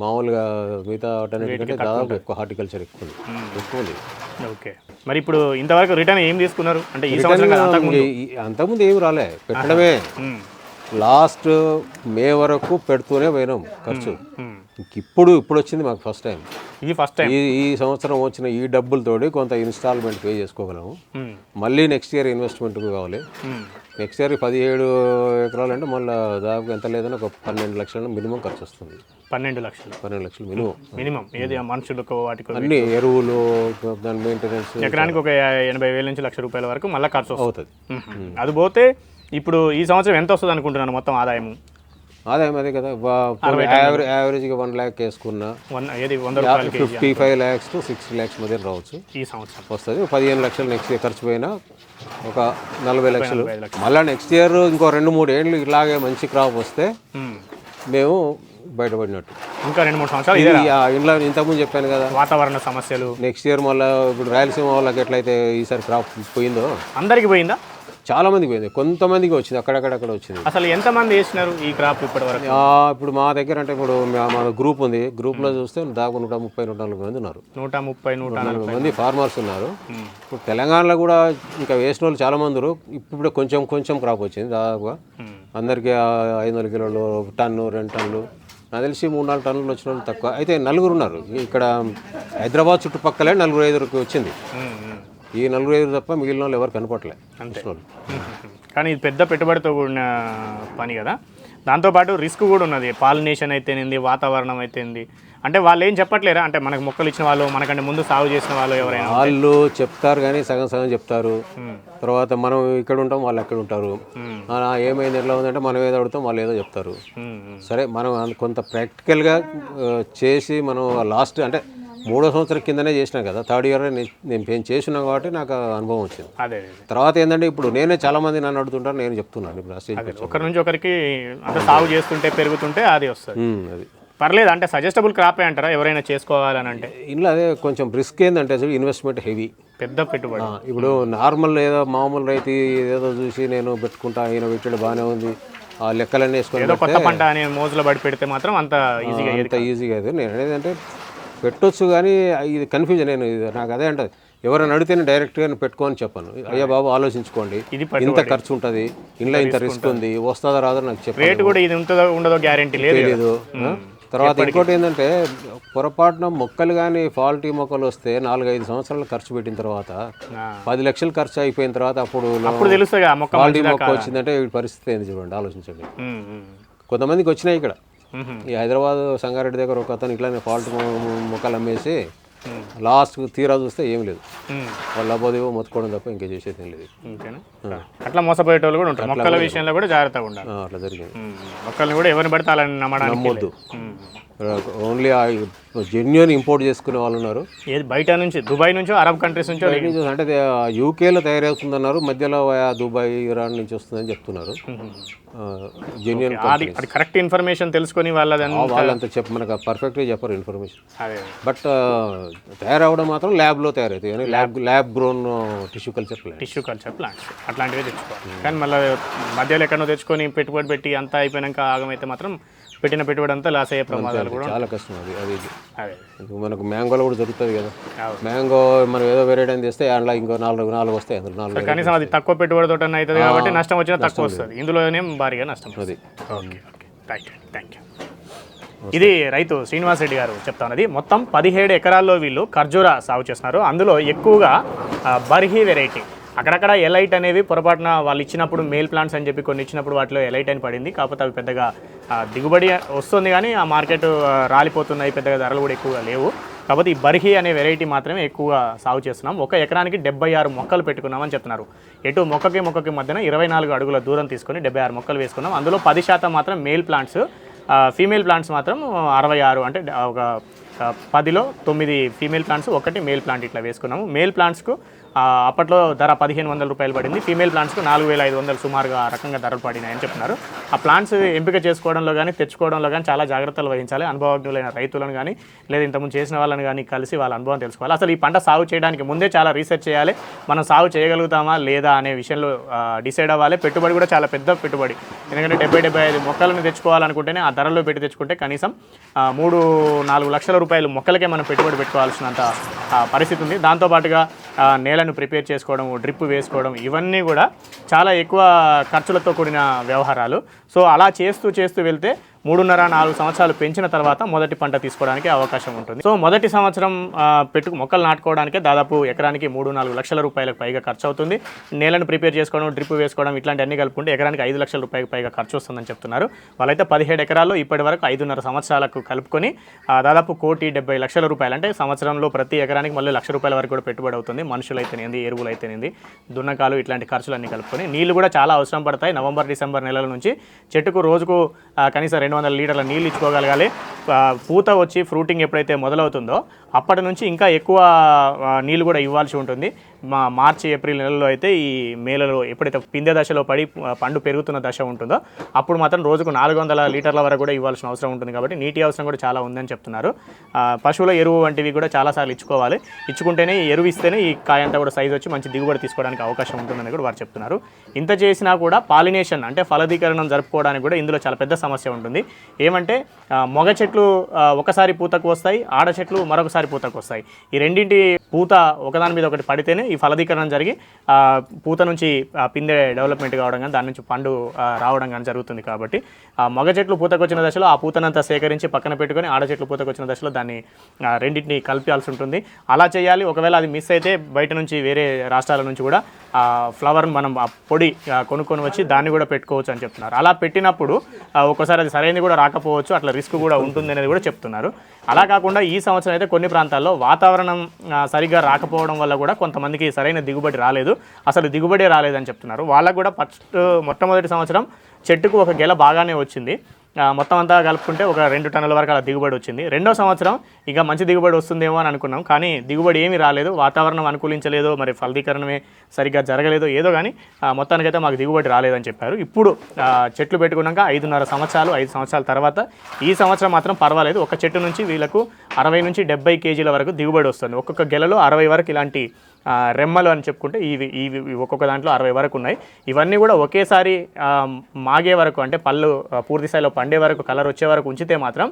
మామూలుగా మిగతా వాటన్నిటికంటే దాదాపు ఎక్కువ హార్టికల్చర్ ఎక్కువ ఉంది. ఎక్కువ ఓకే. మరి ఇప్పుడు ఇంతవరకు రిటర్న్ ఏం తీసుకున్నారు? అంటే ఈ సంవత్సరం అంతకుముందు. ఏమి రాలే పెట్టడమే. లాస్ట్ మే వరకు పెడుతూనే పోయినాం ఖర్చు. ఇంక ఇప్పుడు ఇప్పుడు వచ్చింది మాకు ఫస్ట్ టైం ఇది ఫస్ట్ టైం ఈ ఈ సంవత్సరం వచ్చిన ఈ డబ్బులతోటి కొంత ఇన్స్టాల్మెంట్ పే చేసుకోగలము. మళ్ళీ నెక్స్ట్ ఇయర్ ఇన్వెస్ట్మెంట్ కావాలి. నెక్స్ట్ ఇయర్ పదిహేడు ఎకరాలు అంటే మళ్ళీ దాదాపు ఎంత లేదని ఒక పన్నెండు లక్షల మినిమం ఖర్చు వస్తుంది. పన్నెండు లక్షలు. పన్నెండు లక్షలు మినిమం. మినిమం. ఏది మనుషులకు వాటికి అన్ని ఎరువులు దాని మెయింటెనెన్స్ ఎకరానికి ఒక ఎనభై వేల నుంచి లక్ష రూపాయల వరకు మళ్ళీ ఖర్చు అవుతుంది. అది పోతే ఇప్పుడు ఈ సంవత్సరం ఎంత వస్తుంది అనుకుంటున్నాను మొత్తం ఆదాయము? ఆదాయం అదే కదా. యావరేజ్ యావరేజ్గా వన్ ల్యాక్ వేసుకున్న fifty five lakhs to sixty lakhs మధ్య రావచ్చు. ఈ సంవత్సరం. వస్తుంది. పదిహేను లక్షలు నెక్స్ట్ ఇయర్ ఖర్చు పోయినా ఒక నలభై లక్షలు. మళ్ళీ నెక్స్ట్ ఇయర్ ఇంకో రెండు మూడు ఏళ్ళు ఇలాగే మంచి క్రాప్ వస్తే మ్మ్. బయటపడినట్టు. ఇంకా రెండు మూడు సంవత్సరాలు ఇంట్లో ఇంతకుముందు చెప్పాను కదా. వాతావరణ సమస్యలు. నెక్స్ట్ ఇయర్ మళ్ళీ ఇప్పుడు రాయలసీమ వాళ్ళకి ఎట్లయితే ఈసారి క్రాప్ పోయిందో? అందరికి పోయిందా? చాలా మందికి పోయింది. కొంతమందికి వచ్చింది. అక్కడక్కడక్కడ వచ్చింది. అసలు ఎంతమంది వేసినారు ఈ క్రాప్ ఇప్పటి వరకు ఇప్పుడు మా దగ్గర అంటే ఇప్పుడు మా గ్రూప్ ఉంది. గ్రూప్లో చూస్తే దాదాపు నూట ముప్పై నూట నలభై మంది ఉన్నారు. నూట ముప్పై నూట నలభై మంది ఫార్మర్స్ ఉన్నారు. ఇప్పుడు తెలంగాణలో కూడా ఇంకా వేసిన వాళ్ళు చాలా మంది ఉన్నారు ఇప్పుడు కొంచెం కొంచెం క్రాప్ వచ్చింది దాదాపుగా. అందరికీ ఐదు వందల కిలోలు టన్ను రెండు టన్నులు. నాకు తెలిసి మూడు నాలుగు టన్నులు వచ్చిన వాళ్ళు తక్కువ. అయితే నలుగురు ఉన్నారు. ఇక్కడ హైదరాబాద్ చుట్టుపక్కలే నలుగురు ఐదుగురికి వచ్చింది. ఈ నలుగురు ఐదుగురు తప్ప మిగిలిన వాళ్ళు ఎవరు వాళ్ళు. కానీ ఇది పెద్ద పెట్టుబడితో కూడిన పని కదా. దాంతోపాటు రిస్క్ కూడా ఉన్నది. పాలినేషన్ అయితేనేంది వాతావరణం అయితేంది. అంటే వాళ్ళు ఏం చెప్పట్లేరా? అంటే మనకు మొక్కలు ఇచ్చిన వాళ్ళు మనకంటే ముందు సాగు చేసిన వాళ్ళు ఎవరైనా వాళ్ళు చెప్తారు కానీ సగం సగం చెప్తారు. తర్వాత మనం ఇక్కడ ఉంటాం వాళ్ళు అక్కడ ఉంటారు. ఏమైంది ఎట్లా ఉందంటే మనం ఏదో అడుగుతాం వాళ్ళు ఏదో చెప్తారు. సరే మనం కొంత ప్రాక్టికల్గా చేసి మనం లాస్ట్ అంటే మూడో సంవత్సరం కిందనే చేసినాం కదా థర్డ్ ఇయర్ నేను నేను చేసినాం కాబట్టి నాకు అనుభవం వచ్చింది. అదే తర్వాత ఏంటంటే ఇప్పుడు నేనే చాలా మంది నన్ను అడుగుతుంటారు నేను చెప్తున్నాను ఇప్పుడు. ఒకరి నుంచి ఒకరికి అంటే సాగు చేస్తుంటే పెరుగుతుంటే అది వస్తుంది. అది. పర్లేదు అంటే సజెస్టబుల్ క్రాపే అంటారా ఎవరైనా చేసుకోవాలని అంటే ఇంట్లో అదే కొంచెం రిస్క్ ఏంటంటే అసలు ఇన్వెస్ట్మెంట్ హెవీ. పెద్ద పెట్టుబడి. ఇప్పుడు నార్మల్ ఏదో మామూలు రైతు ఏదో చూసి నేను పెట్టుకుంటా ఈయన పెట్టాడు బాగానే ఉంది. ఆ లెక్కలన్నీ వేసుకొని ఏదో కొత్త పెడితే పంట అనే మోజులో పడి పెడితే మాత్రం అంత ఈజీగా అంత ఈజీగా అది నేను అనేది అంటే పెట్టొచ్చు కానీ ఇది కన్ఫ్యూజన్ నేను ఇది నాకు అదే అంటే ఎవరైనా అడిగితే నేను డైరెక్ట్గా నేను పెట్టుకోని చెప్పాను. అయ్యా బాబు ఆలోచించుకోండి. ఇంత ఖర్చు ఉంటుంది. ఇంట్లో ఇంత రిస్క్ ఉంది. వస్తుందా రాదో నాకు చెప్పండి రేటు కూడా ఇది ఉంటుందో ఉండదో గ్యారెంటీ లేదు ఆ? తర్వాత ఇంకోటి ఏంటంటే పొరపాటున మొక్కలు కానీ ఫాల్టీ మొక్కలు వస్తే నాలుగైదు సంవత్సరాలు ఖర్చు పెట్టిన తర్వాత. పది లక్షలు ఖర్చు అయిపోయిన తర్వాత అప్పుడు ఫాల్టీ మొక్క? వచ్చిందంటే పరిస్థితి ఏంది చూడండి ఆలోచించండి. ఉమ్, ఉమ్, కొంతమందికి వచ్చినాయి ఇక్కడ. ఈ హైదరాబాద్ సంగారెడ్డి దగ్గర ఒక అతను ఇట్లానే ఫాల్ట్ మొక్కలు అమ్మేసి లాస్ట్ తీరా చూస్తే ఏం లేదు. వాళ్ళు అబ్బోదేవో మొత్తుకోవడం తప్ప ఇంకా చేసేది ఏం లేదు. అట్లా మోసపోయేటోళ్ళు కూడా ఉంటారు. మొక్కల విషయంలో కూడా జాగ్రత్తగా ఉండాలి. అట్లా జరిగింది. మొక్కల్ని కూడా ఎవరిని పడితే నమ్మడానికి నమ్మొద్దు. ఓన్లీ జెన్యున్ ఇంపోర్ట్ చేసుకునే వాళ్ళు ఉన్నారు. ఏది బయట నుంచి దుబాయ్ నుంచో అరబ్ కంట్రీస్ నుంచో అంటే యూకేలో తయారవుతుందన్నారు మధ్యలో దుబాయ్ ఇరాన్ నుంచి వస్తుందని చెప్తున్నారు. జెన్యున్ అది కరెక్ట్ ఇన్ఫర్మేషన్ తెలుసుకొని వాళ్ళదని వాళ్ళంతా చెప్ప మనకు పర్ఫెక్ట్గా చెప్పరు ఇన్ఫర్మేషన్ బట్ తయారవడం మాత్రం ల్యాబ్లో తయారవుతాయి. కానీ lab lab grown tissue culture plant tissue culture plants అట్లాంటివి తెచ్చుకోవాలి. కానీ మళ్ళీ మధ్యలో ఎక్కడో తెచ్చుకొని పెట్టుబడి పెట్టి అంతా అయిపోయినాక ఆగమైతే మాత్రం పెట్టిన పెట్టుబడి అంతా లాస్ అయ్యే ప్రమాదాలు కూడా చాలా కష్టం అది అది మనకు మ్యాంగోలో కూడా దొరుకుతుంది కదా. మ్యాంగో మనం ఏదో వెరైటీ అని తెస్తే అందులో ఇంకో నాలుగు నాలుగు వస్తాయి అందులో నాలుగు కనీసం అది తక్కువ పెట్టుబడితో అవుతుంది కాబట్టి నష్టం వచ్చినా తక్కువ వస్తుంది. ఇందులోనే భారీగా నష్టం అది. Okay okay. Thank you thank you ఇది రైతు శ్రీనివాస్ రెడ్డి గారు చెప్తా ఉన్నది. మొత్తం పదిహేడు ఎకరాల్లో వీళ్ళు ఖర్జూరా సాగు చేస్తున్నారు. అందులో ఎక్కువగా బర్హీ వెరైటీ అక్కడక్కడ ఎలైట్ అనేవి పొరపాటున వాళ్ళు ఇచ్చినప్పుడు మేల్ ప్లాంట్స్ అని చెప్పి కొన్ని ఇచ్చినప్పుడు వాటిలో ఎలైట్ అని పడింది. కాకపోతే అవి పెద్దగా దిగుబడి వస్తుంది కానీ ఆ మార్కెట్ రాలిపోతున్నాయి. పెద్దగా ధరలు కూడా ఎక్కువగా లేవు. కాకపోతే ఈ బర్హి అనే వెరైటీ మాత్రమే ఎక్కువగా సాగు చేస్తున్నాం. ఒక ఎకరానికి డెబ్బై ఆరు మొక్కలు పెట్టుకున్నామని చెప్తున్నారు. ఎటు మొక్కకి మొక్కకి మధ్యన ఇరవై నాలుగు అడుగుల దూరం తీసుకొని డెబ్బై ఆరు మొక్కలు వేసుకున్నాం. అందులో పది శాతం మాత్రం మేల్ ప్లాంట్స్ ఫీమేల్ ప్లాంట్స్ మాత్రం అరవై ఆరు అంటే ఒక పదిలో తొమ్మిది ఫీమేల్ ప్లాంట్స్ ఒకటి మేల్ ప్లాంట్ ఇట్లా వేసుకున్నాము. మేల్ ప్లాంట్స్కు అప్పట్లో ధర పదిహేను వందల రూపాయలు పడింది. ఫీమేల్ ప్లాంట్స్కు నాలుగు వేల ఐదు వందలు సుమారుగా ఆ రకంగా ధరలు పడినాయని చెప్తున్నారు ఆ ప్లాంట్స్ ఎంపిక చేసుకోవడంలో కానీ తెచ్చుకోవడంలో కానీ చాలా జాగ్రత్తలు వహించాలి. అనుభవజ్ఞులైన రైతులను కానీ లేదా ఇంతకుముందు చేసిన వాళ్ళని కానీ కలిసి వాళ్ళ అనుభవం తెలుసుకోవాలి. అసలు ఈ పంట సాగు చేయడానికి ముందే చాలా రీసెర్చ్ చేయాలి. మనం సాగు చేయగలుగుతామా లేదా అనే విషయంలో డిసైడ్ అవ్వాలి. పెట్టుబడి కూడా చాలా పెద్ద పెట్టుబడి. ఎందుకంటే డెబ్బై డెబ్బై ఐదు మొక్కలను తెచ్చుకోవాలనుకుంటేనే ఆ ధరలో పెట్టి తెచ్చుకుంటే కనీసం మూడు నాలుగు లక్షల రూపాయలు మొక్కలకే మనం పెట్టుబడి పెట్టుకోవాల్సినంత పరిస్థితి ఉంది. దాంతోపాటుగా నేలను ప్రిపేర్ చేసుకోవడం డ్రిప్ వేసుకోవడం ఇవన్నీ కూడా చాలా ఎక్కువ ఖర్చులతో కూడిన వ్యవహారాలు. సో అలా చేస్తూ చేస్తూ వెళ్తే మూడున్నర నాలుగు సంవత్సరాలు పెంచిన తర్వాత మొదటి పంట తీసుకోవడానికి అవకాశం ఉంటుంది. సో మొదటి సంవత్సరం పెట్టు మొక్కలు నాటుకోవడానికే దాదాపు ఎకరానికి మూడు నాలుగు లక్షల రూపాయలకు పైగా ఖర్చు అవుతుంది. నేలను ప్రిపేర్ చేసుకోవడం డ్రిప్ వేసుకోవడం ఇట్లాంటి అన్ని కలుపుకుంటే ఎకరానికి ఐదు లక్షల రూపాయలకు పైగా ఖర్చు వస్తుందని చెప్తున్నారు. వాళ్ళైతే పదిహేడు ఎకరాల్లో ఇప్పటి వరకు ఐదున్నర సంవత్సరాలకు కలుపుకొని ఆ, దాదాపు కోటి డెబ్బై లక్షల రూపాయలు అంటే సంవత్సరంలో ప్రతి ఎకరానికి మళ్ళీ లక్ష రూపాయల వరకు కూడా పెట్టుబడి అవుతుంది. మనుషులు అయితేనేది ఎరువులు అయితేనేది దున్నకాలు ఇట్లాంటి ఖర్చులన్నీ కలుపుకొని నీళ్ళు కూడా చాలా అవసరం పడతాయి. నవంబర్ డిసెంబర్ నెలల నుంచి చెట్టుకు రోజుకు కనీసం కనీసం రెండు వందల లీటర్ల నీళ్ళు ఇచ్చుకోగలగాలి. పూత వచ్చి ఫ్రూటింగ్ ఎప్పుడైతే మొదలవుతుందో అప్పటి నుంచి ఇంకా ఎక్కువ నీళ్ళు కూడా ఇవ్వాల్సి ఉంటుంది. మా మార్చి ఏప్రిల్ నెలలో అయితే ఈ మేలలో ఎప్పుడైతే పిందె దశలో పడి పండు పెరుగుతున్న దశ ఉంటుందో అప్పుడు మాత్రం రోజుకు నాలుగు వందల లీటర్ల వరకు కూడా ఇవ్వాల్సిన అవసరం ఉంటుంది కాబట్టి నీటి అవసరం కూడా చాలా ఉందని చెప్తున్నారు. పశువుల ఎరువు వంటివి కూడా చాలాసార్లు ఇచ్చుకోవాలి. ఇచ్చుకుంటేనే ఈ ఎరువు ఇస్తేనే ఈ కాయ అంతా కూడా సైజ్ వచ్చి మంచి దిగుబడి తీసుకోవడానికి అవకాశం ఉంటుందని కూడా వారు చెప్తున్నారు. ఇంత చేసినా కూడా పాలినేషన్ అంటే ఫలదీకరణం జరుపుకోవడానికి కూడా ఇందులో చాలా పెద్ద సమస్య ఉంటుంది. ఏమంటే మొగ చెట్లు ఒకసారి పూతకు వస్తాయి ఆడ చెట్లు మరొకసారి పూతకు వస్తాయి. ఈ రెండింటి పూత ఒకదాని మీద ఒకటి పడితేనే ఈ ఫలదీకరణం జరిగి పూత నుంచి పిందె డెవలప్మెంట్ కావడం కానీ దాని నుంచి పండు రావడం కానీ జరుగుతుంది కాబట్టి ఆ మగ చెట్లు పూతకొచ్చిన దశలో ఆ పూతనంతా సేకరించి పక్కన పెట్టుకొని ఆడ చెట్లు పూతకొచ్చిన దశలో దాన్ని రెండింటిని కలిపాల్సి ఉంటుంది. అలా చేయాలి. ఒకవేళ అది మిస్ అయితే బయట నుంచి వేరే రాష్ట్రాల నుంచి కూడా ఆ ఫ్లవర్ మనం ఆ పొడి కొనుక్కొని వచ్చి దాన్ని కూడా పెట్టుకోవచ్చు అని చెప్తున్నారు. అలా పెట్టినప్పుడు ఒకసారి ఒక్కోసారి అది సరైనది కూడా రాకపోవచ్చు. అట్లా రిస్క్ కూడా ఉంటుంది అనేది కూడా చెప్తున్నారు. అలా కాకుండా ఈ సంవత్సరం అయితే కొన్ని ప్రాంతాల్లో వాతావరణం సరిగ్గా రాకపోవడం వల్ల కూడా కొంతమందికి సరైన దిగుబడి రాలేదు. అసలు దిగుబడే రాలేదని చెప్తున్నారు. వాళ్ళకు కూడా ఫస్ట్ మొట్టమొదటి సంవత్సరం చెట్టుకు ఒక గెల బాగానే వచ్చింది. మొత్తం అంతా కలుపుకుంటే ఒక రెండు టన్నుల వరకు అలా దిగుబడి వచ్చింది. రెండో సంవత్సరం ఇక మంచి దిగుబడి వస్తుందేమో అని అనుకున్నాం. కానీ దిగుబడి ఏమీ రాలేదు. వాతావరణం అనుకూలించలేదో. మరి ఫలదీకరణమే సరిగ్గా జరగలేదో. ఏదో కానీ మొత్తానికైతే మాకు దిగుబడి రాలేదని చెప్పారు. ఇప్పుడు చెట్లు పెట్టుకున్నాక ఐదున్నర సంవత్సరాలు ఐదు సంవత్సరాల తర్వాత ఈ సంవత్సరం మాత్రం పర్వాలేదు. ఒక చెట్టు నుంచి వీళ్ళకు అరవై నుంచి డెబ్బై కేజీల వరకు దిగుబడి వస్తుంది. ఒక్కొక్క గెలలో అరవై వరకు ఇలాంటి రెమ్మలు అని చెప్పుకుంటే ఇవి ఇవి ఒక్కొక్క దాంట్లో అరవై వరకు ఉన్నాయి. ఇవన్నీ కూడా ఒకేసారి మాగే వరకు అంటే పళ్ళు పూర్తి స్థాయిలో పండే వరకు కలర్ వచ్చే వరకు ఉంచితే మాత్రం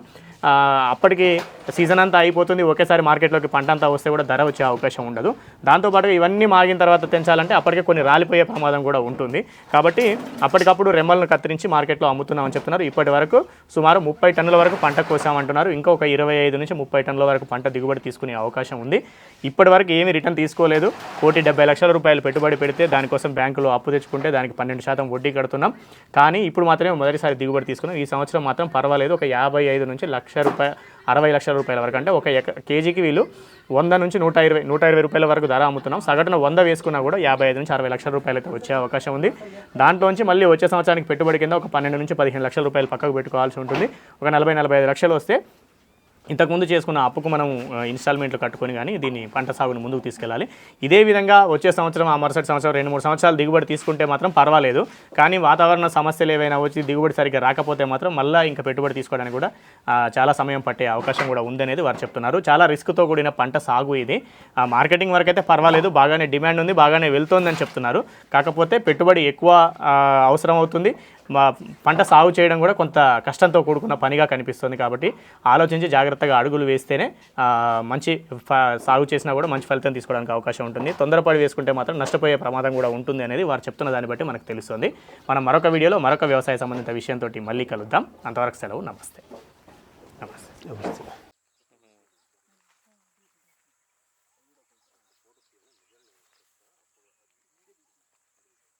అప్పటికి సీజన్ అంతా అయిపోతుంది. ఒకేసారి మార్కెట్లోకి పంట అంతా వస్తే కూడా ధర వచ్చే అవకాశం ఉండదు. దాంతోపాటు ఇవన్నీ మాగిన తర్వాత తెంచాలంటే అప్పటికే కొన్ని రాలిపోయే ప్రమాదం కూడా ఉంటుంది. కాబట్టి అప్పటికప్పుడు రెమ్మలను కత్తిరించి మార్కెట్లో అమ్ముతున్నామని చెప్తున్నారు. ఇప్పటి వరకు సుమారు ముప్పై టన్నుల వరకు పంట కోసామంటున్నారు. ఇంకా ఒక ఇరవై ఐదు నుంచి ముప్పై టన్నుల వరకు పంట దిగుబడి తీసుకునే అవకాశం ఉంది. ఇప్పటి వరకు ఏమీ రిటర్న్ తీసుకోలేదు. కోటి డెబ్బై లక్షల రూపాయలు పెట్టుబడి పెడితే దానికోసం బ్యాంకులో అప్పు తెచ్చుకుంటే దానికి పన్నెండు శాతం వడ్డీ కడుతున్నాం. కానీ ఇప్పుడు మాత్రమే మొదటిసారి దిగుబడి తీసుకున్నాం. ఈ సంవత్సరం మాత్రం పర్వాలేదు. ఒక యాభై ఐదు నుంచి లక్ష లక్ష రూపాయ అరవై లక్షల రూపాయల వరకు. అంటే ఒక ఎక కేజీకి వీళ్ళు వంద నుంచి నూట ఇరవై నూట ఇరవై రూపాయల వరకు ధర అమ్ముతున్నాం. సగటున వంద వేసుకున్నా కూడా యాభై ఐదు నుంచి అరవై లక్షల రూపాయలు అయితే వచ్చే అవకాశం ఉంది. దాంట్లోంచి మళ్ళీ వచ్చే సంవత్సరానికి పెట్టుబడి కింద ఒక పన్నెండు నుంచి పదిహేను లక్షల రూపాయలు పక్కకు పెట్టుకోవాల్సి ఉంటుంది. ఒక నలభై నలభై ఐదు లక్షలు వస్తే ఇంతకుముందు చేసుకున్న అప్పుకు మనం ఇన్స్టాల్మెంట్లు కట్టుకొని కానీ దీన్ని పంట సాగును ముందుకు తీసుకెళ్ళాలి. ఇదే విధంగా వచ్చే సంవత్సరం ఆ మరుసటి సంవత్సరం రెండు మూడు సంవత్సరాలు దిగుబడి తీసుకుంటే మాత్రం పర్వాలేదు. కానీ వాతావరణ సమస్యలు ఏవైనా వచ్చి దిగుబడి సరిగ్గా రాకపోతే మాత్రం మళ్ళీ ఇంకా పెట్టుబడి తీసుకోవడానికి కూడా చాలా సమయం పట్టే అవకాశం కూడా ఉందనేది వారు చెప్తున్నారు. చాలా రిస్క్తో కూడిన పంట సాగు ఇది. ఆ, మార్కెటింగ్ వరకు అయితే పర్వాలేదు. బాగానే డిమాండ్ ఉంది బాగానే వెళ్తోందని చెప్తున్నారు. కాకపోతే పెట్టుబడి ఎక్కువ అవసరం అవుతుంది. మా పంట సాగు చేయడం కూడా కొంత కష్టంతో కూడుకున్న పనిగా కనిపిస్తుంది కాబట్టి ఆలోచించి జాగ్రత్తగా అడుగులు వేస్తేనే మంచి సాగు చేసినా కూడా మంచి ఫలితం తీసుకోవడానికి అవకాశం ఉంటుంది. తొందరపడి వేసుకుంటే మాత్రం నష్టపోయే ప్రమాదం కూడా ఉంటుంది అనేది వారు చెప్తున్న దాన్ని బట్టి మనకు తెలుస్తుంది. మనం మరొక వీడియోలో మరొక వ్యవసాయ సంబంధిత విషయంతో మళ్ళీ కలుద్దాం. అంతవరకు సెలవు. నమస్తే. నమస్తే. నమస్తే.